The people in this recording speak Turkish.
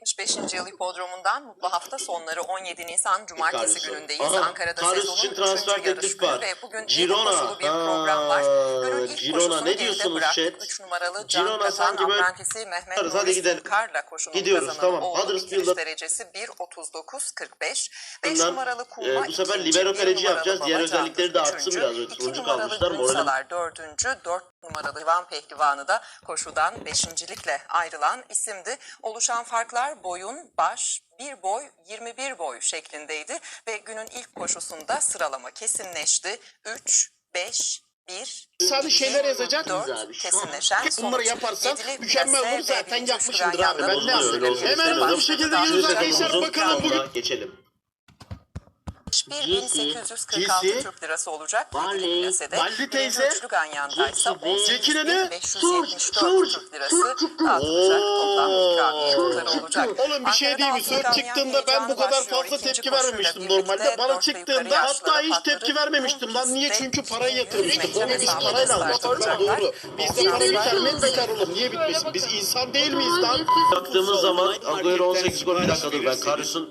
75. yıl hipodromundan mutlu hafta sonları 17 Nisan Cumartesi Kardeşim. günündeyiz. Aha, Ankara'da Karius sezonun için 3. transfer yarış teklif günü var. ve bugün Girona, Girona, bir program var. Günün ilk Girona, koşusunu ne geride diyorsunuz chat? 3 numaralı Girona Can Kazan sanki böyle- Aprentisi Mehmet Hadi Nuri gidelim. Karla koşunun Gidiyoruz, kazananı tamam. oldu. Huddersfield'da- Bitiriş derecesi 1.39.45. 5 Bundan, numaralı Kuma e, bu sefer ikinci, libero bir kaleci numaralı yapacağız. Diğer Babacan özellikleri de artsın üçüncü, biraz. iki Turuncu numaralı kalmışlar, moralim- Günsalar dördüncü, dört numaralı Divan Pehlivanı da koşudan beşincilikle ayrılan isimdi. Oluşan farklar boyun, baş, bir boy, 21 boy şeklindeydi ve günün ilk koşusunda sıralama kesinleşti. 3, 5, 1, Sadece şeyler yazacak. 4 abi, kesinleşen Bunları sonuç. yaparsan Yedili mükemmel plase olur ve zaten birinci yapmışımdır abi. Ben ne yapayım? Hemen hızlı bir şekilde arkadaşlar. Uzun Bakalım bugün Geçelim. 1846 GC, Türk lirası olacak. Plasede. Barley Birinci teyze, üçlü Ganyan'daysa GC, Zekine ne? 18.574 Türk lirası dağıtılacak. Toplam ikramiye tutarı olacak. Oğlum bir şey değil mi? Ganyan çıktığında ben bu kadar fazla tepki vermemiştim normalde. Bana çıktığında hatta hiç tepki vermemiştim lan. Niye? Çünkü parayı 100 yatırmıştık. Onu biz parayla alacaklar. Doğru. Bizde para biter mi? Bekar olur. Niye bitmesin? Biz insan değil miyiz lan? Baktığımız zaman Agüero 18 gol bir dakika dur ben Karius'un